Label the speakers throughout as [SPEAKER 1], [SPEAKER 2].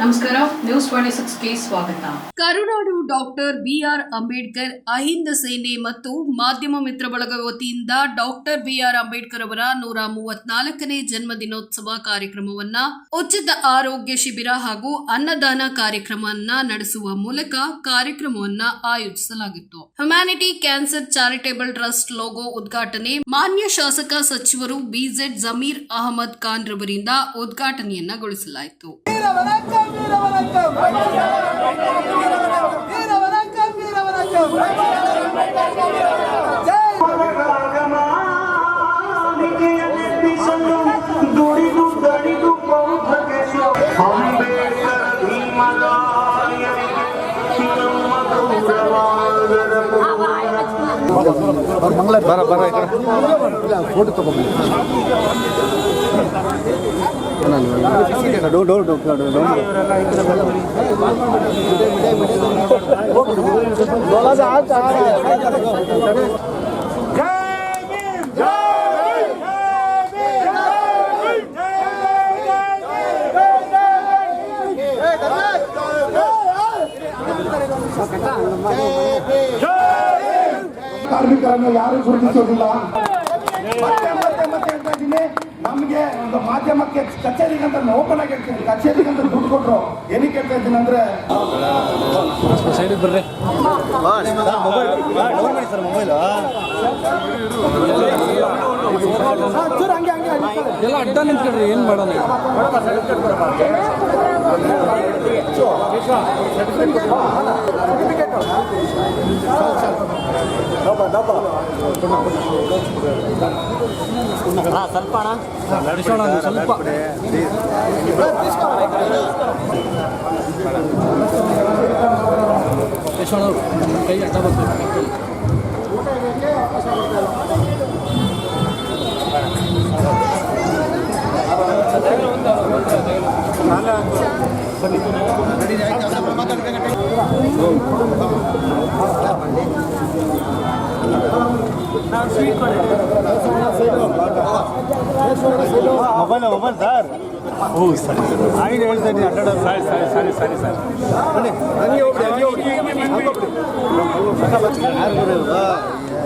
[SPEAKER 1] ನಮಸ್ಕಾರ news twenty ಸ್ವಾಗತ.
[SPEAKER 2] Karunadu doctor BR Ambedkar Ahinda ಸೇನೆ ಮತ್ತು ಮಾಧ್ಯಮ ಮಿತ್ರ ಬಳಗ ವತಿಯಿಂದ ಡಾಕ್ಟರ್ ಬಿಆರ್ ಅಂಬೇಡ್ಕರ್ ಅವರ ನೂರ ಮೂವತ್ನಾಲ್ಕನೇ ಜನ್ಮ ದಿನೋತ್ಸವ ಕಾರ್ಯಕ್ರಮವನ್ನ ಉಚಿತ ಆರೋಗ್ಯ ಶಿಬಿರ ಹಾಗೂ ಅನ್ನದಾನ ಕಾರ್ಯಕ್ರಮವನ್ನ ನಡೆಸುವ ಮೂಲಕ ಕಾರ್ಯಕ್ರಮವನ್ನ ಆಯೋಜಿಸಲಾಗಿತ್ತು. Humanity cancer charitable trust logo ಉದ್ಘಾಟನೆ ಮಾನ್ಯ ಶಾಸಕ ಸಚಿವರು ಬಿಜೆಡ್ ಜಮೀರ್ ಅಹಮದ್ ಖಾನ್ ರವರಿಂದ ಉದ್ಘಾಟನೆಯನ್ನಗೊಳಿಸಲಾಯಿತು
[SPEAKER 3] வீர வணக்கம் வீர வணக்கம் வீர வணக்கம் வீர வணக்கம் ஜெய்
[SPEAKER 4] ದುಡಿದು ದಡಿದು ಪೌಧಗೆಸು ಅಂಬೇಡ್ಕರ ಭೀಮರಾಯರಿಗೆ ನಮ್ಮ ಗೌರವಾದರ
[SPEAKER 5] ಬರ ಬರ ಈ ಕಡೆ ಫೋಟೋ ತಗೊಂಡು ಡೋ ಡೋ ಡೋ ಡೋ
[SPEAKER 6] ಕಾರ್ಮಿಕರನ್ನು ಯಾರು ಗುರುತಿಸೋದಿಲ್ಲ ಮತ್ತೆ ಮತ್ತೆ ಮತ್ತೆ ಹೇಳ್ತಾ ಇದ್ದೀನಿ ನಮ್ಗೆ ಒಂದು ಮಾಧ್ಯಮಕ್ಕೆ ಕಚೇರಿಗೆ ಅಂತ ಓಪನ್ ಆಗಿ ಹೇಳ್ತೀನಿ ಕಚೇರಿಗೆ ಅಂತ ದುಡ್ಡು ಕೊಟ್ರು. ಏನಕ್ಕೆ ಹೇಳ್ತಾ ಇದ್ದೀನಿ ಅಂದ್ರೆ
[SPEAKER 5] ಹಂಗೆ ಬರ್ರಿ. ಮೊಬೈಲ್ ಹಂಗೆ ಸರ್ ಮೊಬೈಲ್. ಎಲ್ಲ ಅಡ್ಡ ನಿಂತ್ಕೊಳ್ರಿ ಏನು ಮಾಡೋಣ ನಡೆಸೋಣ ಒಂದು ಸ್ವಲ್ಪ ಯಶೋಣ ಅವ್ರು, ಕೈ ಅಡ್ಡ ಬರ್ತೀವಿ ಮೊಬೈಲ್ ಮೊಬೈಲ್ ಸರ್. ಓ ಸರ್ ಆಗಿದೆ ಹೇಳ್ತಾ ಇದ್ದೀನಿ ಅಡ್ಡಾಡೋದು ಸರಿ ಸರಿ ಸರಿ ಸರಿ ಸರ್. ಬನ್ನಿ ಹಂಗೆ ಹೋಗ್ಬಿಡಿ ಹಂಗೆ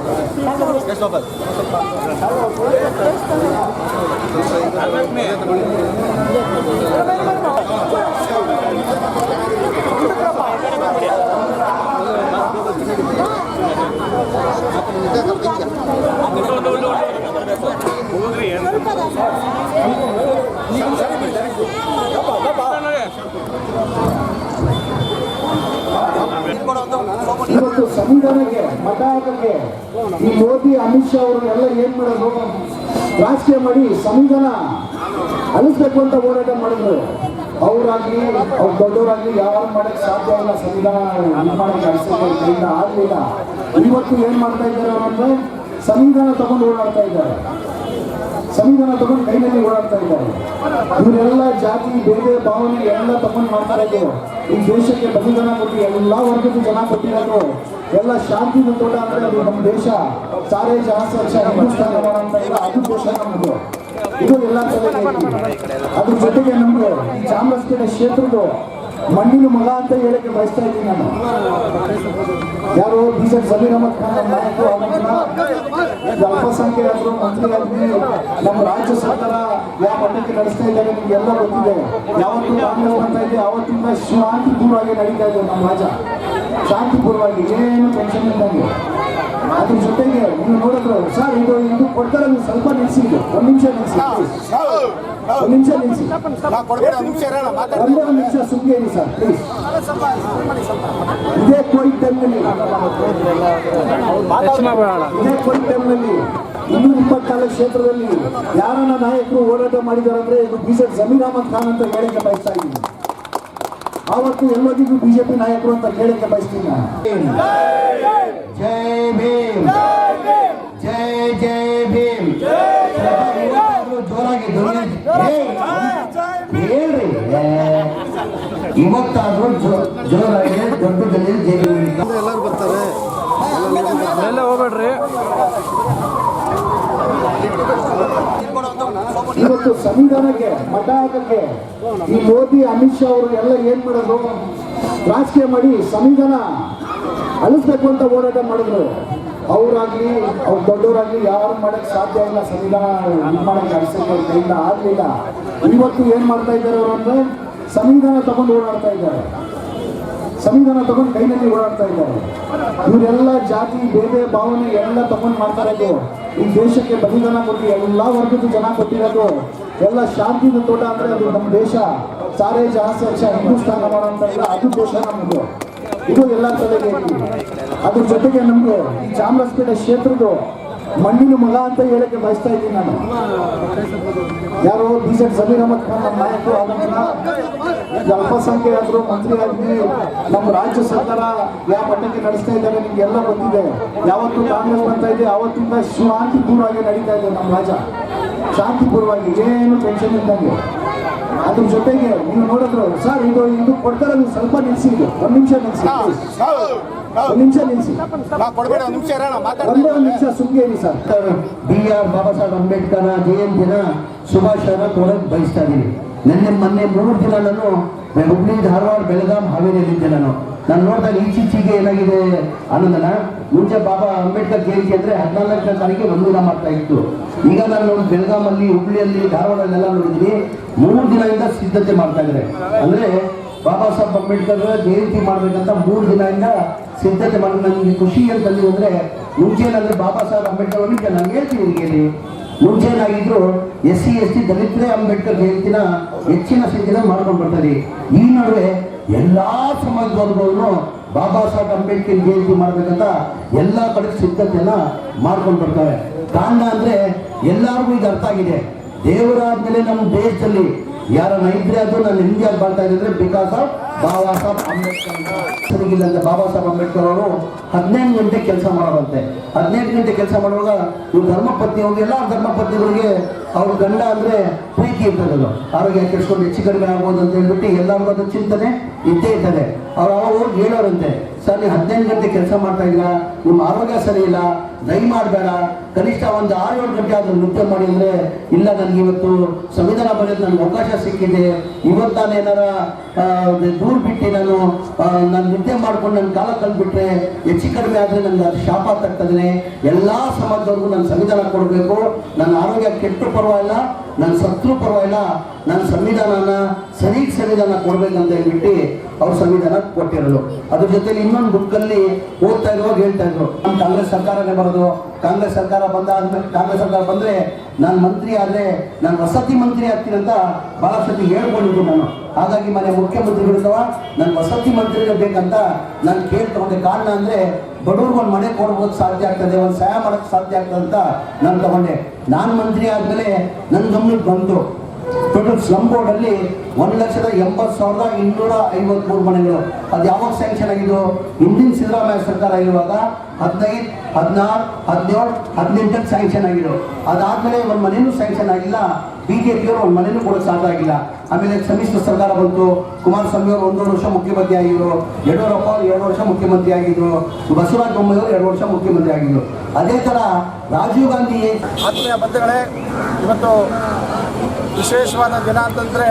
[SPEAKER 5] gas udah, udah, udah,
[SPEAKER 6] ಇವತ್ತು ಸಂವಿಧಾನಕ್ಕೆ ಮತ ಹಾಕಕ್ಕೆ ಈ ಮೋದಿ, ಅಮಿತ್ ಶಾ ಅವರು ಎಲ್ಲ ಏನ್ ಮಾಡೋದು ರಾಜಕೀಯ ಮಾಡಿ ಸಂವಿಧಾನ ಅಳಿಸ್ಬೇಕು ಅಂತ ಹೋರಾಟ ಮಾಡಿದ್ರು. ಅವರಾಗ್ಲಿ, ಅವ್ರ ದೊಡ್ಡವರಾಗ್ಲಿ ಯಾರು ಮಾಡಕ್ ಸಾಧ್ಯ ಇಲ್ಲ ಸಂವಿಧಾನ ಅಳಿಸಕ್ಕೆ ಆಗ್ಲಿಲ್ಲ. ಇವತ್ತು ಏನ್ ಮಾಡ್ತಾ ಇದ್ದಾರೆ ಅಂದ್ರೆ ಸಂವಿಧಾನ ತಗೊಂಡು ಓಡಾಡ್ತಾ ಇದ್ದಾರೆ. ಸಂವಿಧಾನ ತಗೊಂಡು ಕೈನಲ್ಲಿ ಓಡಾಡ್ತಾ ಇದ್ದಾರೆ. ಇವರೆಲ್ಲ ಜಾತಿ ಬೇರೆ ಭಾವನೆ ಎಲ್ಲ ತಗೊಂಡು ಮಾಡ್ತಾ ಈ ದೇಶಕ್ಕೆ ಬಲಿದಾನ ಕೊಟ್ಟು ಎಲ್ಲ ವರ್ಗದ ಜನ ಕೊಟ್ಟಿರೋದು ಎಲ್ಲ ಶಾಂತಿ ತೋಟ ಅಂದ್ರೆ ಅದು ನಮ್ಮ ದೇಶ. ಸಾರೇ ಜಾಸ್ತಿ ಹಿಂದೂಸ್ತಾನ ಅಂತ ಅದು ಇದು ಎಲ್ಲ ತಲೆ. ಅದ್ರ ಜೊತೆಗೆ ನಮ್ಗೆ ಚಾಮರಾಜಪೇಟೆ ಕ್ಷೇತ್ರದ ಮಣ್ಣಿನ ಮಗ ಅಂತ ಹೇಳಕ್ಕೆ ಬಯಸ್ತಾ ಇದ್ದೀನಿ ನಾನು. ಯಾರು ಬಿ ಜೆ ಸಮೀರ್ ಅಹಮದ್ ಖಾನ್ ನಾಯಕರು ಅಲ್ಪಸಂಖ್ಯಾತರು ಮಂತ್ರಿಯಾಗಿ ನಮ್ಮ ರಾಜ್ಯ ಸರ್ಕಾರ ಯಾವ ಮಟ್ಟಕ್ಕೆ ನಡೆಸ್ತಾ ಇದ್ದಾರೆ ನಿಮ್ಗೆ ಎಲ್ಲ ಗೊತ್ತಿದೆ. ಯಾವತ್ತು ಕಾಂಗ್ರೆಸ್ ಬರ್ತಾ ಇದೆ, ಅವತ್ತಿಂದ ಶಾಂತಿಪೂರ್ವವಾಗಿ ನಡೀತಾ ಇದೆ ನಮ್ಮ ರಾಜ ಶಾಂತಿಪೂರ್ವವಾಗಿ, ಏನು ಟೆನ್ಷನ್ ಇದ್ದಂಗೆ ಅದ್ರ ಜೊತೆಗೆ ನೀವು ನೋಡಿದ್ರು ಸರ್ ಇದು ಇದು ಕೊಡ್ತಾರೆ ನೀವು ಸ್ವಲ್ಪ ನಿಲ್ಸಿ ಇದು. ಒಂದು ನಿಮಿಷ ನಿಲ್ಸಿ. ಒಂದು ನಿಮಿಷ ನಿಲ್ಸಿ. ಒಂದೇ ಒಂದು ನಿಮಿಷ ಸುಮ್ಮನೆ ಇರಿ ಸರ್ ಪ್ಲೀಸ್ ಇದೇ ಕೋವಿಡ್ ಟೈಮ್ನಲ್ಲಿ ಇದೇ ಕೋವಿಡ್ ಟೈಮ್ನಲ್ಲಿ ಇನ್ನೂರ ಇಪ್ಪತ್ನಾಲ್ಕು ಕ್ಷೇತ್ರದಲ್ಲಿ ಯಾರನ್ನ ನಾಯಕರು ಹೋರಾಟ ಮಾಡಿದ್ದಾರೆ ಅಂದ್ರೆ ಇದು ಬಿಜೆಪಿ ಜಮೀರ್ ಅಹಮದ್ ಖಾನ್ ಅಂತ ಹೇಳಕ್ಕೆ ಬಯಸ್ತಾ ಇದ್ದೀನಿ. ಆವತ್ತು ಎಲ್ಲರಿಗೂ ಬಿಜೆಪಿ ನಾಯಕರು ಅಂತ ಹೇಳಕ್ಕೆ ಬಯಸ್ತೀನಿ ನಾನು. ಜೈ ಜೈ ಜೈ ಭೀಮ್ ಜೋರಾಗಿ ಹೇಳ್ರಿ ಇವತ್ತಾದ್ರೂ ಜೋರಾಗಿ. ದೊಡ್ಡದಲ್ಲಿ ಜೈ
[SPEAKER 5] ಎಲ್ಲರೂ ಬರ್ತಾರೆ ಎಲ್ಲ ಹೋಗ್ಬೇಡ್ರಿ
[SPEAKER 6] ಇವತ್ತು ಸಂವಿಧಾನಕ್ಕೆ ಮತ ಹಾಕಕ್ಕೆ ಈ ಮೋದಿ ಅಮಿತ್ ಶಾ ಅವರು ಎಲ್ಲ ಏನ್ ಮಾಡೋದು ರಾಜಕೀಯ ಮಾಡಿ ಸಂವಿಧಾನ ಅಳಿಸ್ಬೇಕು ಅಂತ ಹೋರಾಟ ಮಾಡಿದ್ರು ಅವರಾಗ್ಲಿ, ಅವ್ರ ದೊಡ್ಡವರಾಗ್ಲಿ ಯಾರು ಮಾಡಕ್ ಸಾಧ್ಯ ಇಲ್ಲ, ಸಂವಿಧಾನ ನಿರ್ಮಾಣಕ್ಕೆ ಮಾಡಕ್ಕೆ ಅವ್ರ ಕೈಯಿಂದ ಆಗ್ಲಿಲ್ಲ. ಇವತ್ತು ಏನ್ ಮಾಡ್ತಾ ಇದ್ದಾರೆ ಅವರು ಅಂದ್ರೆ, ಸಂವಿಧಾನ ತಗೊಂಡು ಓಡಾಡ್ತಾ ಇದ್ದಾರೆ. ಸಂವಿಧಾನ ತಗೊಂಡು ಕೈನಲ್ಲಿ ಓಡಾಡ್ತಾ ಇದ್ದಾರೆ. ಇವರೆಲ್ಲ ಜಾತಿ ಬೇರೆ ಭಾವನೆ ಎಲ್ಲ ತಗೊಂಡು ಮಾಡ್ತಾ ಇರೋದು. ಈ ದೇಶಕ್ಕೆ ಬಲಿದಾನ ಕೊಟ್ಟು ಎಲ್ಲ ವರ್ಗದ ಜನ ಕೊಟ್ಟಿರೋದು. ಎಲ್ಲ ಶಾಂತಿದ ತೋಟ ಅಂದ್ರೆ ಅದು ನಮ್ಮ ದೇಶ. ಸಾರೇ ಜಾಸ್ತಿ ಹಿಂದೂಸ್ತಾನ ಇಲ್ಲ ಅದು ದೇಶ ನಮ್ಮದು ಇದು ಎಲ್ಲ ತಲೆಗೆ. ಅದ್ರ ಜೊತೆಗೆ ನಮ್ಗೆ ಚಾಮರಾಜಪೇಟೆ ಕ್ಷೇತ್ರದ ಮಣ್ಣಿನ ಮಗ ಅಂತ ಹೇಳಕ್ಕೆ ಬಯಸ್ತಾ ಇದ್ದೀನಿ ನಾನು. ಯಾರೋ ಬಿ ಜೆಡ್ ಜಮೀರ್ ಅಹಮದ್ ಖಾನ್ ನಮ್ಮ ನಾಯಕರು ಆದಂತಹ ಅಲ್ಪಸಂಖ್ಯಾತರು ಮಂತ್ರಿ ಆಗಿ ನಮ್ಮ ರಾಜ್ಯ ಸರ್ಕಾರ ಯಾವ ಮಟ್ಟಕ್ಕೆ ನಡೆಸ್ತಾ ಇದ್ದಾರೆ ನಿಮ್ಗೆಲ್ಲ ಗೊತ್ತಿದೆ. ಯಾವತ್ತು ಕಾಂಗ್ರೆಸ್ ಬರ್ತಾ ಇದೆ ಆವತ್ತಿಂದ ದೂರಾಗಿ ನಡೀತಾ ಇದೆ ನಮ್ಮ ರಾಜ್ಯ. ಶಾಂತಿಪೂರ್ವವಾಗಿ ಏನು ಟೆನ್ಷನ್ ಇದ್ದಂಗೆ ಅದ್ರ ಜೊತೆಗೆ ನೀವು ನೋಡಿದ್ರು ಸರ್ ಇದು ಇದು ಕೊಡ್ತಾರೆ ನೀವು ಸ್ವಲ್ಪ ನಿಲ್ಸಿ ಇದು. ಒಂದ್ ನಿಮಿಷ ನಿಲ್ಸಿ ಒಂದ್ ನಿಮಿಷ ನಿಲ್ಸಿ
[SPEAKER 5] ಕೊಡ್ಬೇಡ ಒಂದು
[SPEAKER 6] ಒಂದೇ ಒಂದು ನಿಮಿಷ ಸುಮ್ಮನೆ ಸರ್.
[SPEAKER 7] ಬಿ ಆರ್ ಬಾಬಾ ಸಾಹೇಬ್ ಅಂಬೇಡ್ಕರ್ ಜಯಂತಿನ ಶುಭಾಶಯನ ಕೊಡಕ್ ಬಯಸ್ತಾ ಇದ್ದೀನಿ ನಿನ್ನೆ ಮೊನ್ನೆ ಮೂರು ದಿನ ನಾನು ಹುಬ್ಳಿ ಧಾರವಾಡ ಬೆಳಗಾಂ ಹಾವೇರಿಯಲ್ಲಿದ್ದೆ ನಾನು. ನಾನು ನೋಡಿದಾಗ ಈಚೀಚೆಗೆ ಏನಾಗಿದೆ ಅನ್ನೋದನ್ನ ಮುಂಚೆ ಬಾಬಾ ಅಂಬೇಡ್ಕರ್ ಜಯಂತಿ ಅಂದ್ರೆ ಹದಿನಾಲ್ಕನೇ ತಾರೀಕಿಗೆ ಒಂದು ದಿನ ಮಾಡ್ತಾ ಇತ್ತು. ಈಗ ನಾನು ನೋಡಿ ಬೆಳಗಾಮಲ್ಲಿ ಹುಬ್ಳಿಯಲ್ಲಿ, ಧಾರವಾಡಲ್ಲೆಲ್ಲ ನೋಡಿದ್ದೀನಿ ಮೂರು ದಿನದಿಂದ ಸಿದ್ಧತೆ ಮಾಡ್ತಾ ಇದ್ದಾರೆ. ಅಂದ್ರೆ ಬಾಬಾ ಸಾಹೇಬ್ ಅಂಬೇಡ್ಕರ್ ಜಯಂತಿ ಮಾಡ್ಬೇಕಂತ ಮೂರು ದಿನದಿಂದ ಸಿದ್ಧತೆ ಮಾಡಿ ನನಗೆ ಖುಷಿ ಅಂತಂದ್ರೆ ಅಂದ್ರೆ ಮುಂಚೆ ಏನಾದ್ರೆ ಬಾಬಾ ಸಾಹೇಬ್ ಅಂಬೇಡ್ಕರ್ ಅವರಿಗೆ ನಾನು ಹೇಳ್ತೀನಿ ನಿಮಗೆ ಮುಂಚೆ ಏನಾಗಿದ್ರು ಎಸ್ ಸಿ, ಎಸ್ ಟಿ, ದಲಿತರೇ ಅಂಬೇಡ್ಕರ್ ಜಯಂತಿನ ಹೆಚ್ಚಿನ ಸಿದ್ಧತೆ ಮಾಡ್ಕೊಂಡು ಬರ್ತಾರೆ. ಈ ನಡುವೆ ಎಲ್ಲಾ ಸಮಾಜದವರುಗಳನ್ನು ಬಾಬಾ ಸಾಹೇಬ್ ಅಂಬೇಡ್ಕರ್ ಜಯಂತಿ ಮಾಡಬೇಕಂತ ಎಲ್ಲ ಕಡೆ ಸಿದ್ಧತೆಯನ್ನ ಮಾಡ್ಕೊಂಡು ಬರ್ತಾರೆ. ಕಾರಣ ಅಂದ್ರೆ ಎಲ್ಲರಿಗೂ ಇದು ಅರ್ಥ ಆಗಿದೆ. ದೇವರಾದ್ಮೇಲೆ ನಮ್ಮ ದೇಶದಲ್ಲಿ ಯಾರನ್ನ ಮೈತ್ರಿ ಅದು ನಾನು ಹಿಂದಿಯಾಗಿ ಬರ್ತಾ ಇದ್ರೆ ಬಿಕಾಸ್ ಆಫ್ ಬಾಬಾ ಸಾಹೇಬ್ ಅಂಬೇಡ್ಕರ್ ಅಂತ ಬಾಬಾ ಸಾಹೇಬ್ ಅಂಬೇಡ್ಕರ್ ಅವರು ಹದಿನೆಂಟು ಗಂಟೆ ಕೆಲಸ ಮಾಡೋದಂತೆ ಹದಿನೆಂಟು ಗಂಟೆ ಕೆಲಸ ಮಾಡುವಾಗ ಇವ್ರು ಧರ್ಮಪತ್ನಿ ಅವ್ರಿಗೆ ಎಲ್ಲ ಧರ್ಮಪತ್ನಿಗಳಿಗೆ ಅವ್ರ ಗಂಡ ಅಂದ್ರೆ ಪ್ರೀತಿ ಇರ್ತದಲ್ಲ. ಆರೋಗ್ಯ ಕೆಡಿಸ್ಕೊಂಡು ಹೆಚ್ಚು ಕಡಿಮೆ ಆಗ್ಬೋದು ಅಂತ ಹೇಳ್ಬಿಟ್ಟು ಎಲ್ಲರಿಗೂ ಅದು ಚಿಂತನೆ ಇದ್ದೇ ಇರ್ತದೆ. ಅವ್ರು ಅವಾಗ ಹೇಳೋರಂತೆ, ಸರ್, ನೀವು ಹದಿನೆಂಟು ಗಂಟೆ ಕೆಲಸ ಮಾಡ್ತಾ ಇಲ್ಲ ನಿಮ್ಮ ಆರೋಗ್ಯ ಸರಿ ಇಲ್ಲ. ದಯಮಾಡಬೇಡ ಕನಿಷ್ಠ ಒಂದು ಆರು ಏಳು ಗಂಟೆ ಆದರೂ ನೃತ್ಯ ಮಾಡಿ ಅಂದರೆ ಇಲ್ಲ, ನನಗೆ ಇವತ್ತು ಸಂವಿಧಾನ ಬರೆಯೋದು ನನಗೆ ಅವಕಾಶ ಸಿಕ್ಕಿದೆ. ಇವತ್ತು ನಾನು ಏನಾರ ದೂರ ಬಿಟ್ಟು ನಾನು ನಾನು ನೃತ್ಯ ಮಾಡ್ಕೊಂಡು ನನ್ನ ಕಾಲ ತಂದುಬಿಟ್ರೆ ಹೆಚ್ಚು ಕಡಿಮೆ ಆದರೆ ನನಗೆ ಅದು ಶಾಪ ತಗ್ತದೆ. ಎಲ್ಲ ಸಮಾಜದವ್ರಿಗೂ ನಾನು ಸಂವಿಧಾನ ಕೊಡಬೇಕು. ನನ್ನ ಆರೋಗ್ಯ ಕೆಟ್ಟು ಪರವಾಗಿಲ್ಲ, ನನ್ನ ಸತ್ರು ಪರವಾಗಿಲ್ಲ. ನನ್ನ ಸಂವಿಧಾನನ ಸರಿ ಸಂವಿಧಾನ ಕೊಡಬೇಕಂತ ಹೇಳ್ಬಿಟ್ಟು ಅವ್ರು ಸಂವಿಧಾನ ಕೊಟ್ಟಿರೋದು. ಅದ್ರ ಜೊತೆಲಿ ಇನ್ನೊಂದು ಬುಕ್ಕಲ್ಲಿ ಓದ್ತಾ ಇರುವಾಗ ಹೇಳ್ತಾ ಇದ್ರು ಕಾಂಗ್ರೆಸ್ ಸರ್ಕಾರನೇ ಬರೋದು ಕಾಂಗ್ರೆಸ್ ಸರ್ಕಾರ ಬಂದ ಕಾಂಗ್ರೆಸ್ ಸರ್ಕಾರ ಬಂದ್ರೆ ನಾನು ಮಂತ್ರಿ ಆದ್ರೆ ನಾನು ವಸತಿ ಮಂತ್ರಿ ಆಗ್ತೀನಿ ಅಂತ ಬಹಳ ಸತಿ ಹೇಳ್ಕೊಂಡಿದ್ದು ನಾನು. ಹಾಗಾಗಿ ಮನೆ ಮುಖ್ಯಮಂತ್ರಿಗಳಿದ್ದವ ನಾನು ವಸತಿ ಮಂತ್ರಿ ಬೇಕಂತ ನಾನು ಕೇಳ್ತೊಂಡೆ ಕಾರಣ ಅಂದ್ರೆ ಬಡವ್ರಿಗೆ ಒಂದು ಮನೆ ಕೊಡ್ಬೋದು ಸಾಧ್ಯ ಆಗ್ತದೆ, ಒಂದು ಸಹಾಯ ಮಾಡಕ್ ಸಾಧ್ಯ ಆಗ್ತದೆ ಅಂತ ನಾನು ತಗೊಂಡೆ. ನಾನು ಮಂತ್ರಿ ಆದ್ಮೇಲೆ ನನ್ನ ಗಮನಕ್ಕೆ ಬಂತು. ಟೋಟಲ್ ಸ್ಲಮ್ ಬೋರ್ಡ್ ಅಲ್ಲಿ ಒಂದು ಲಕ್ಷದ ಎಂಬತ್ತು ಸಾವಿರದ ಇನ್ನೂರ ಐವತ್ಮೂರು ಮನೆಗಳು. ಅದು ಯಾವಾಗ ಸ್ಯಾಂಕ್ಷನ್ ಆಗಿದ್ದು? ಹಿಂದಿನ ಸಿದ್ದರಾಮಯ್ಯ ಸರ್ಕಾರ ಇರುವಾಗ ಹದಿನೈದು, ಹದಿನಾರು, ಹದಿನೇಳು, ಹದಿನೆಂಟಕ್ಕೆ ಸ್ಯಾಂಕ್ಷನ್ ಆಗಿದ್ದು. ಅದಾದಮೇಲೆ ಒಂದು ಮನೆಯೂ ಸ್ಯಾಂಕ್ಷನ್ ಆಗಿಲ್ಲ. ಬಿ ಜೆ ಪಿಯವರು ಒಂದು ಮನೆಯೂ ಕೂಡ ಸಾಧ್ಯ ಆಗಿಲ್ಲ. ಆಮೇಲೆ ಸಮ್ಮಿಶ್ರ ಸರ್ಕಾರ ಬಂತು. ಕುಮಾರಸ್ವಾಮಿ ಅವರು ಒಂದೂವರೆ ವರ್ಷ ಮುಖ್ಯಮಂತ್ರಿ ಆಗಿದ್ರು. ಯಡಿಯೂರಪ್ಪ ಅವರು ಎರಡು ವರ್ಷ ಮುಖ್ಯಮಂತ್ರಿ ಆಗಿದ್ರು. ಬಸವರಾಜ ಬೊಮ್ಮಾಯಿ ಅವರು ಎರಡು ವರ್ಷ ಮುಖ್ಯಮಂತ್ರಿ ಆಗಿದ್ರು. ಅದೇ ಥರ ರಾಜೀವ್ ಗಾಂಧಿ
[SPEAKER 8] ಆತ್ಮೀಯ ಬಂಧುಗಳೇ, ಇವತ್ತು ವಿಶೇಷವಾದ ದಿನ ಅಂತಂದರೆ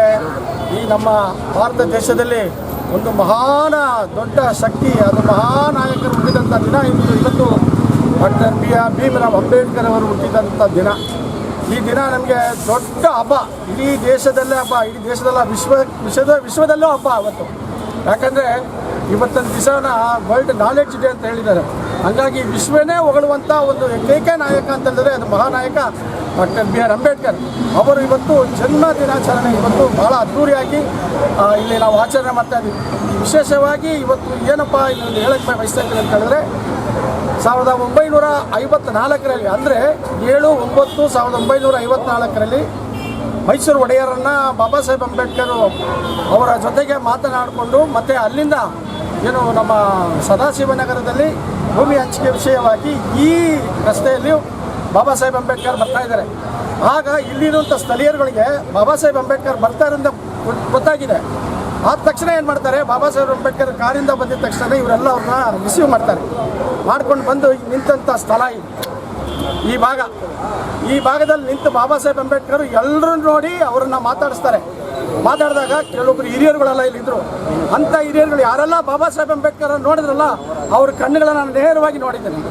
[SPEAKER 8] ಈ ನಮ್ಮ ಭಾರತ ದೇಶದಲ್ಲಿ ಒಂದು ಮಹಾನ ದೊಡ್ಡ ಶಕ್ತಿ, ಅದು ಮಹಾನಾಯಕರು ಹುಟ್ಟಿದಂಥ ದಿನ ಇವತ್ತು ಇವತ್ತು doctor B R Bhimrao Ambedkar ಅವರು ಹುಟ್ಟಿದಂಥ ದಿನ. ಈ ದಿನ ನಮಗೆ ದೊಡ್ಡ ಹಬ್ಬ. ಇಡೀ ದೇಶದಲ್ಲೇ ಹಬ್ಬ, ಇಡೀ ದೇಶದಲ್ಲ ವಿಶ್ವ, ವಿಶ್ವದ, ವಿಶ್ವದಲ್ಲೂ ಹಬ್ಬ ಅವತ್ತು. ಯಾಕಂದರೆ ಇವತ್ತಿನ ದಿವಸನ ವರ್ಲ್ಡ್ ನಾಲೆಡ್ಜ್ ಡೇ ಅಂತ ಹೇಳಿದ್ದಾರೆ. ಹಾಗಾಗಿ ವಿಶ್ವನೇ ಹೊಗಳುವಂಥ ಒಂದು ಏಕೈಕ ನಾಯಕ ಅಂತಂದರೆ ಅದು ಮಹಾನಾಯಕ ಡಾಕ್ಟರ್ ಬಿ ಆರ್ ಅಂಬೇಡ್ಕರ್. ಅವರು ಇವತ್ತು ಜನ್ಮ ದಿನಾಚರಣೆ ಇವತ್ತು ಬಹಳ ಅದ್ಧೂರಿಯಾಗಿ ಇಲ್ಲಿ ನಾವು ಆಚರಣೆ ಮಾಡ್ತಾ ಇದ್ದೀವಿ. ವಿಶೇಷವಾಗಿ ಇವತ್ತು ಏನಪ್ಪ ಇಲ್ಲಿ ಹೇಳಕ್ಕೆ ಬಯಸ್ತಾ ಅಂತ ಹೇಳಿದ್ರೆ, ಸಾವಿರದ ಒಂಬೈನೂರ ಐವತ್ನಾಲ್ಕರಲ್ಲಿ, ಅಂದರೆ ಏಳು ಒಂಬತ್ತು ಸಾವಿರದ ಒಂಬೈನೂರ ಐವತ್ನಾಲ್ಕರಲ್ಲಿ ಮೈಸೂರು ಒಡೆಯರನ್ನು ಬಾಬಾ ಸಾಹೇಬ್ ಅಂಬೇಡ್ಕರ್ ಅವರ ಜೊತೆಗೆ ಮಾತನಾಡಿಕೊಂಡು ಮತ್ತು ಅಲ್ಲಿಂದ ಏನು ನಮ್ಮ ಸದಾಶಿವನಗರದಲ್ಲಿ ಭೂಮಿ ಹಂಚಿಕೆ ವಿಷಯವಾಗಿ ಈ ರಸ್ತೆಯಲ್ಲಿ ಬಾಬಾ ಸಾಹೇಬ್ ಅಂಬೇಡ್ಕರ್ ಬರ್ತಾ ಇದ್ದಾರೆ. ಆಗ ಇಲ್ಲಿರುವಂಥ ಸ್ಥಳೀಯರುಗಳಿಗೆ ಬಾಬಾ ಸಾಹೇಬ್ ಅಂಬೇಡ್ಕರ್ ಬರ್ತಾರೆ ಅಂತ ಗೊತ್- ಗೊತ್ತಾಗಿದೆ. ಆದ ತಕ್ಷಣ ಏನು ಮಾಡ್ತಾರೆ? ಬಾಬಾ ಸಾಹೇಬ್ ಅಂಬೇಡ್ಕರ್ ಕಾರಿಂದ ಬಂದಿದ ತಕ್ಷಣ ಇವರೆಲ್ಲ ಅವ್ರನ್ನ ರಿಸೀವ್ ಮಾಡ್ತಾರೆ. ಮಾಡ್ಕೊಂಡು ಬಂದು ನಿಂತಂಥ ಸ್ಥಳ ಇದು. ಈ ಭಾಗ. ಈ ಭಾಗದಲ್ಲಿ ನಿಂತು ಬಾಬಾ ಸಾಹೇಬ್ ಅಂಬೇಡ್ಕರ್ ಎಲ್ಲರೂ ನೋಡಿ ಅವರನ್ನ ಮಾತಾಡಿಸ್ತಾರೆ. ಮಾತಾಡಿದಾಗ ಕೆಲವೊಬ್ರು ಹಿರಿಯರುಗಳೆಲ್ಲ ಇಲ್ಲಿದ್ರು. ಅಂಥ ಹಿರಿಯರುಗಳು ಯಾರೆಲ್ಲ ಬಾಬಾ ಸಾಹೇಬ್ ಅಂಬೇಡ್ಕರ್ ನೋಡಿದ್ರಲ್ಲ, ಅವ್ರ ಕಣ್ಣುಗಳನ್ನ ನಾನು ನೇರವಾಗಿ ನೋಡಿದ್ದೀನಿ.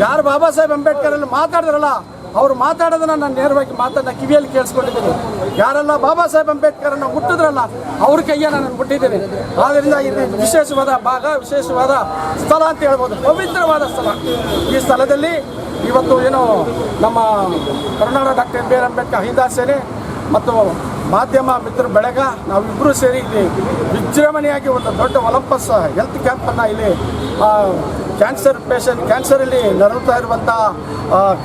[SPEAKER 8] ಯಾರು ಬಾಬಾ ಸಾಹೇಬ್ ಅಂಬೇಡ್ಕರ್ ಅಲ್ಲಿ ಮಾತಾಡಿದ್ರಲ್ಲ ಅವ್ರು ಮಾತಾಡೋದನ್ನ ನಾನು ನೇರವಾಗಿ ಮಾತಾಡ ಕಿವಿಯಲ್ಲಿ ಕೇಳಿಸ್ಕೊಂಡಿದ್ದೀನಿ. ಯಾರೆಲ್ಲ ಬಾಬಾ ಸಾಹೇಬ್ ಅಂಬೇಡ್ಕರನ್ನು ಹುಟ್ಟಿದ್ರಲ್ಲ, ಅವ್ರ ಕೈಯ ನಾನು ಹುಟ್ಟಿದ್ದೀನಿ ಆದ್ದರಿಂದ ಇದು ವಿಶೇಷವಾದ ಭಾಗ, ವಿಶೇಷವಾದ ಸ್ಥಳ ಅಂತ ಹೇಳ್ಬೋದು. ಪವಿತ್ರವಾದ ಸ್ಥಳ. ಈ ಸ್ಥಳದಲ್ಲಿ ಇವತ್ತು ಏನು ನಮ್ಮ Karnataka doctor B R Ambedkar ಹಿಂದಾಸೇನೆ ಸೇನೆ ಮತ್ತು ಮಾಧ್ಯಮ ಮಿತ್ರ ಬೆಳಗ ನಾವಿಬ್ಬರೂ ಸೇರಿ ಇಲ್ಲಿ ವಿಜೃಂಭಣೆಯಾಗಿ ಒಂದು ದೊಡ್ಡ ಒಲಂಪಸ್ ಹೆಲ್ತ್ ಕ್ಯಾಂಪನ್ನು ಇಲ್ಲಿ ಕ್ಯಾನ್ಸರ್ ಪೇಷಂಟ್ ಕ್ಯಾನ್ಸರಲ್ಲಿ ನರಳುತ್ತಾ ಇರುವಂಥ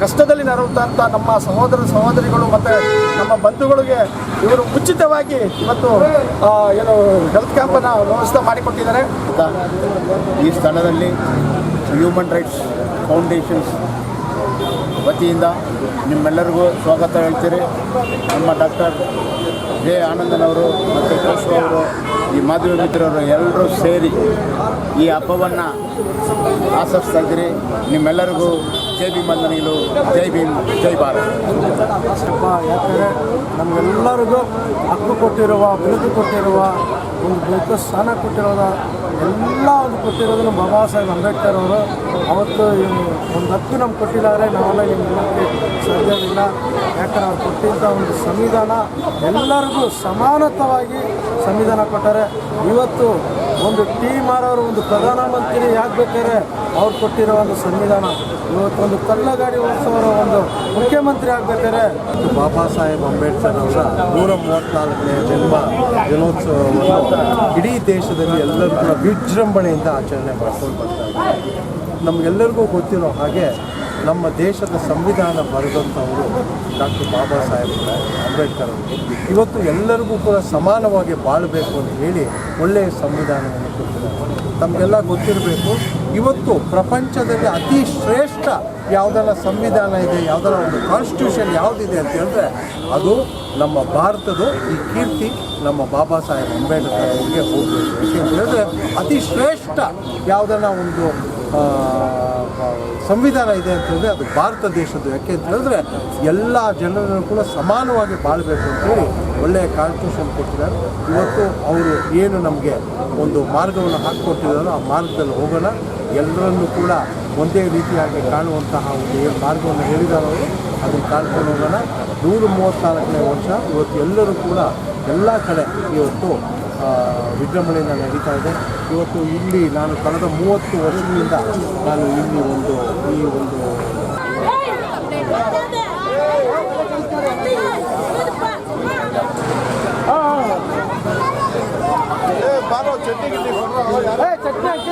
[SPEAKER 8] ಕಷ್ಟದಲ್ಲಿ ನರಳುತ್ತಾ ಇರುವಂಥ ನಮ್ಮ ಸಹೋದರ ಸಹೋದರಿಗಳು ಮತ್ತು ನಮ್ಮ ಬಂಧುಗಳಿಗೆ ಇವರು ಉಚಿತವಾಗಿ ಇವತ್ತು ಏನು ಹೆಲ್ತ್ ಕ್ಯಾಂಪನ್ನು ವ್ಯವಸ್ಥೆ ಮಾಡಿಕೊಟ್ಟಿದ್ದಾರೆ.
[SPEAKER 5] ಈ ಸ್ಥಳದಲ್ಲಿ ಹ್ಯೂಮನ್ ರೈಟ್ಸ್ ಫೌಂಡೇಶನ್ಸ್ ವತಿಯಿಂದ ನಿಮ್ಮೆಲ್ಲರಿಗೂ ಸ್ವಾಗತ ಹೇಳ್ತೀರಿ. ನಮ್ಮ ಡಾಕ್ಟರ್ ಜೆ ಆನಂದನವರು ಮತ್ತು ಕೇಶವ ಅವರು, ಈ ಮಾಧುರಿ ಮಿತ್ರರು ಎಲ್ಲರೂ ಸೇರಿ ಈ ಹಬ್ಬವನ್ನು ಆಚರಿಸ್ತಾ ಇದ್ದೀರಿ ನಿಮ್ಮೆಲ್ಲರಿಗೂ ಜೈ ಭೀಮ್ ಬಂಧನಿಗಳು ಜೈ ಭೀಮ್, ಜೈ ಭಾರತ್.
[SPEAKER 8] ಯಾಕಂದರೆ ನಮಗೆಲ್ಲರಿಗೂ ಹಕ್ಕು ಕೊಟ್ಟಿರುವ ಬಿರುದು ಕೊಟ್ಟಿರುವ ಒಂದು ದೊಡ್ಡ ಸ್ಥಾನ ಕೊಟ್ಟಿರೋದ, ಎಲ್ಲ ಒಂದು ಕೊಟ್ಟಿರೋದನ್ನು ಬಾಬಾ ಸಾಹೇಬ್ ಅಂಬೇಡ್ಕರ್ ಅವರು ಅವತ್ತು ಒಂದು ಹತ್ತು ನಮ್ಗೆ ಕೊಟ್ಟಿದ್ದಾರೆ, ನಾವೆಲ್ಲ ನಿಮ್ಗೆ ಸಾಧ್ಯವಿಲ್ಲ ಯಾಕಂದ್ರೆ ಅವ್ರು ಕೊಟ್ಟಿದ್ದ ಒಂದು ಸಂವಿಧಾನ ಎಲ್ಲರಿಗೂ ಸಮಾನತವಾಗಿ ಸಂವಿಧಾನ ಕೊಟ್ಟಾರೆ, ಇವತ್ತು ಒಂದು ಟೀ ಮಾರೋರು ಒಂದು ಪ್ರಧಾನಮಂತ್ರಿ ಆಗ್ಬೇಕಾದ್ರೆ ಅವ್ರು ಕೊಟ್ಟಿರೋ ಒಂದು ಸಂವಿಧಾನ. ಇವತ್ತು ಒಂದು ಕಳ್ಳ ಗಾಡಿ ಓಡಿಸೋರು ಒಂದು ಮುಖ್ಯಮಂತ್ರಿ ಆಗ್ಬೇಕಾದ್ರೆ
[SPEAKER 5] ಬಾಬಾ ಸಾಹೇಬ್ ಅಂಬೇಡ್ಕರ್ ಅವರ ನೂರ ಮೂವತ್ತ್ನಾಲ್ಕನೇ ಜನ್ಮ ದಿನೋತ್ಸವವನ್ನು ಇಡೀ ದೇಶದಲ್ಲಿ ಎಲ್ಲರೂ ಕೂಡ ವಿಜೃಂಭಣೆಯಿಂದ ಆಚರಣೆ ಮಾಡ್ಕೊಂಡು ಬರ್ತಾ ನಮಗೆಲ್ಲರಿಗೂ ಗೊತ್ತಿರೋ ಹಾಗೆ ನಮ್ಮ ದೇಶದ ಸಂವಿಧಾನ ಬರೆದಂಥವರು ಡಾಕ್ಟರ್ ಬಾಬಾ ಸಾಹೇಬ್ ಅಂಬೇಡ್ಕರ್ ಅವರು. ಇವತ್ತು ಎಲ್ಲರಿಗೂ ಕೂಡ ಸಮಾನವಾಗಿ ಬಾಳಬೇಕು ಅಂತ ಹೇಳಿ ಒಳ್ಳೆಯ ಸಂವಿಧಾನವನ್ನು ಕೊಟ್ಟಿದ್ದಾರೆ. ತಮಗೆಲ್ಲ ಗೊತ್ತಿರಬೇಕು ಇವತ್ತು ಪ್ರಪಂಚದಲ್ಲಿ ಅತಿ ಶ್ರೇಷ್ಠ ಯಾವುದೆಲ್ಲ ಸಂವಿಧಾನ ಇದೆ, ಯಾವುದೆಲ್ಲ ಒಂದು ಕಾನ್ಸ್ಟಿಟ್ಯೂಷನ್ ಯಾವುದಿದೆ ಅಂತ ಹೇಳಿದ್ರೆ ಅದು ನಮ್ಮ ಭಾರತದ ಈ ಕೀರ್ತಿ ನಮ್ಮ ಬಾಬಾ ಸಾಹೇಬ್ ಅಂಬೇಡ್ಕರ್ ಅವರಿಗೆ ಹೋಗಬೇಕು ಅಂತ ಹೇಳಿದ್ರೆ ಅತಿ ಶ್ರೇಷ್ಠ ಯಾವುದನ್ನ ಒಂದು ಸಂವಿಧಾನ ಇದೆ ಅಂತ ಹೇಳಿದ್ರೆ ಅದು ಭಾರತ ದೇಶದ್ದು. ಯಾಕೆ ಅಂತ ಹೇಳಿದ್ರೆ ಎಲ್ಲ ಜನರನ್ನು ಕೂಡ ಸಮಾನವಾಗಿ ಬಾಳಬೇಕು ಅಂತೇಳಿ ಒಳ್ಳೆಯ ಕಾನ್ಸ್ಟಿಟ್ಯೂಷನ್ ಕೊಟ್ಟಿದ್ದಾರೆ. ಇವತ್ತು ಅವರು ಏನು ನಮಗೆ ಒಂದು ಮಾರ್ಗವನ್ನು ಹಾಕಿಕೊಟ್ಟಿದ್ದಾರೋ ಆ ಮಾರ್ಗದಲ್ಲಿ ಹೋಗೋಣ. ಎಲ್ಲರನ್ನೂ ಕೂಡ ಒಂದೇ ರೀತಿಯಾಗಿ ಕಾಣುವಂತಹ ಒಂದು ಮಾರ್ಗವನ್ನು ಹೇಳಿದಾರೋ ಅವರು. ಅದನ್ನು ಕಾಣ್ಕೊಂಡು ಹೋಗೋಣ. ನೂರ ಮೂವತ್ತ್ನಾಲ್ಕನೇ ವರ್ಷ. ಇವತ್ತು ಎಲ್ಲರೂ ಕೂಡ ಎಲ್ಲ ಕಡೆ ಇವತ್ತು ವಿಜೃಂಭಣೆಯಿಂದ ನಡೀತಾ ಇದೆ. ಇವತ್ತು ಇಲ್ಲಿ ನಾನು ಕಳೆದ ಮೂವತ್ತು ವರ್ಷದಿಂದ ನಾನು ಇಲ್ಲಿ ಒಂದು, ಈ ಒಂದು